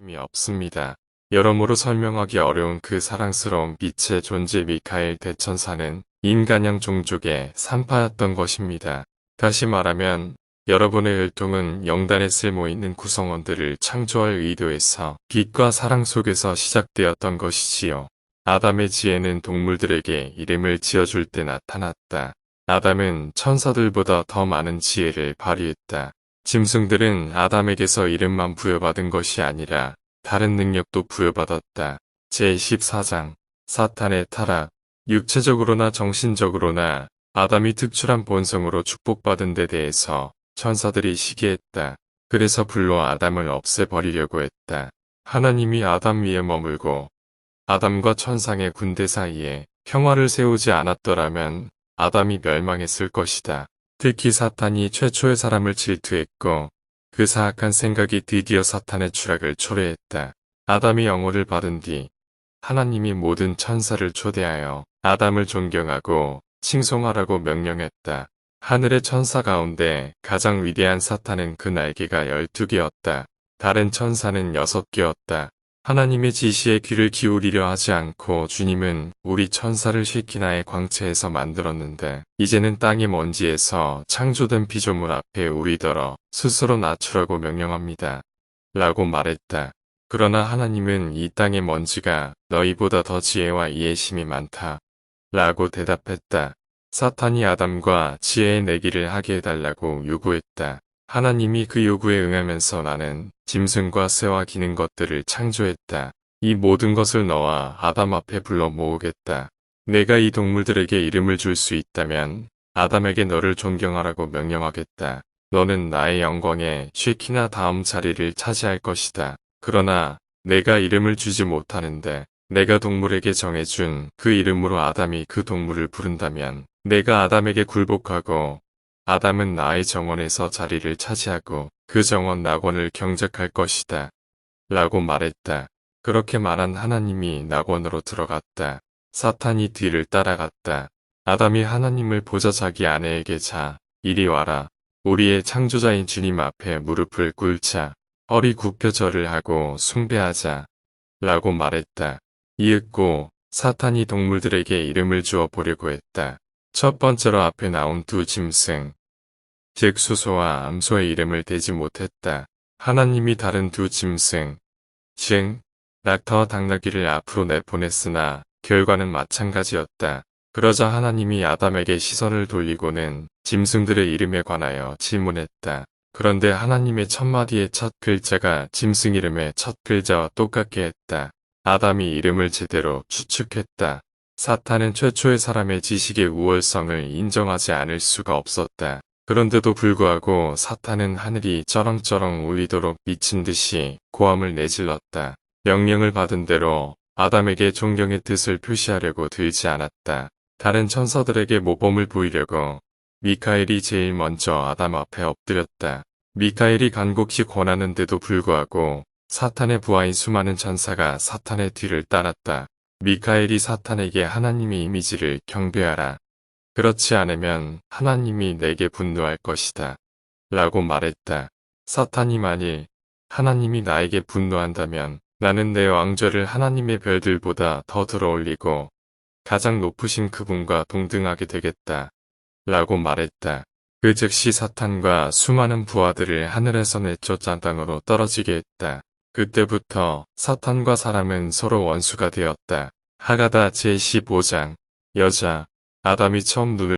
힘이 없습니다. 여러모로 설명하기 어려운 그 사랑스러운 빛의 존재 미카엘 대천사는 인간형 종족의 산파였던 것입니다. 다시 말하면 여러분의 혈통은 영단에 쓸모 있는 구성원들을 창조할 의도에서 빛과 사랑 속에서 시작되었던 것이지요. 아담의 지혜는 동물들에게 이름을 지어줄 때 나타났다. 아담은 천사들보다 더 많은 지혜를 발휘했다. 짐승들은 아담에게서 이름만 부여받은 것이 아니라 다른 능력도 부여받았다. 제14장 사탄의 타락 육체적으로나 정신적으로나 아담이 특출한 본성으로 축복받은 데 대해서 천사들이 시기했다. 그래서 불로 아담을 없애버리려고 했다. 하나님이 아담 위에 머물고 아담과 천상의 군대 사이에 평화를 세우지 않았더라면 아담이 멸망했을 것이다. 특히 사탄이 최초의 사람을 질투했고 그 사악한 생각이 드디어 사탄의 추락을 초래했다. 아담이 영혼을 받은 뒤 하나님이 모든 천사를 초대하여 아담을 존경하고 칭송하라고 명령했다. 하늘의 천사 가운데 가장 위대한 사탄은 그 날개가 12개였다. 다른 천사는 6개였다. 하나님의 지시에 귀를 기울이려 하지 않고 주님은 우리 천사를 쉐키나의 광채에서 만들었는데 이제는 땅의 먼지에서 창조된 피조물 앞에 우리더러 스스로 낮추라고 명령합니다. 라고 말했다. 그러나 하나님은 이 땅의 먼지가 너희보다 더 지혜와 이해심이 많다. 라고 대답했다. 사탄이 아담과 지혜의 내기를 하게 해달라고 요구했다. 하나님이 그 요구에 응하면서 나는 짐승과 새와 기는 것들을 창조했다. 이 모든 것을 너와 아담 앞에 불러 모으겠다. 내가 이 동물들에게 이름을 줄 수 있다면 아담에게 너를 존경하라고 명령하겠다. 너는 나의 영광에 쉐키나 다음 자리를 차지할 것이다. 그러나 내가 이름을 주지 못하는데 내가 동물에게 정해준 그 이름으로 아담이 그 동물을 부른다면 내가 아담에게 굴복하고 아담은 나의 정원에서 자리를 차지하고 그 정원 낙원을 경작할 것이다. 라고 말했다. 그렇게 말한 하나님이 낙원으로 들어갔다. 사탄이 뒤를 따라갔다. 아담이 하나님을 보자 자기 아내에게 자, 이리 와라. 우리의 창조자인 주님 앞에 무릎을 꿇자. 허리 굽혀 절을 하고 숭배하자. 라고 말했다. 이윽고 사탄이 동물들에게 이름을 주어 보려고 했다. 첫 번째로 앞에 나온 두 짐승, 즉 수소와 암소의 이름을 대지 못했다. 하나님이 다른 두 짐승, 즉 낙타와 당나귀를 앞으로 내보냈으나 결과는 마찬가지였다. 그러자 하나님이 아담에게 시선을 돌리고는 짐승들의 이름에 관하여 질문했다. 그런데 하나님의 첫 마디의 첫 글자가 짐승 이름의 첫 글자와 똑같게 했다. 아담이 이름을 제대로 추측했다. 사탄은 최초의 사람의 지식의 우월성을 인정하지 않을 수가 없었다. 그런데도 불구하고 사탄은 하늘이 쩌렁쩌렁 울리도록 미친 듯이 고함을 내질렀다. 명령을 받은 대로 아담에게 존경의 뜻을 표시하려고 들지 않았다. 다른 천사들에게 모범을 보이려고 미카엘이 제일 먼저 아담 앞에 엎드렸다. 미카엘이 간곡히 권하는데도 불구하고 사탄의 부하인 수많은 천사가 사탄의 뒤를 따랐다. 미카엘이 사탄에게 하나님의 이미지를 경배하라. 그렇지 않으면 하나님이 내게 분노할 것이다. 라고 말했다. 사탄이 만일 하나님이 나에게 분노한다면 나는 내 왕좌를 하나님의 별들보다 더 들어올리고 가장 높으신 그분과 동등하게 되겠다. 라고 말했다. 그 즉시 사탄과 수많은 부하들을 하늘에서 내쫓아 땅으로 떨어지게 했다. 그때부터 사탄과 사람은 서로 원수가 되었다. 하가다 제15장 여자 아담이 처음 눈을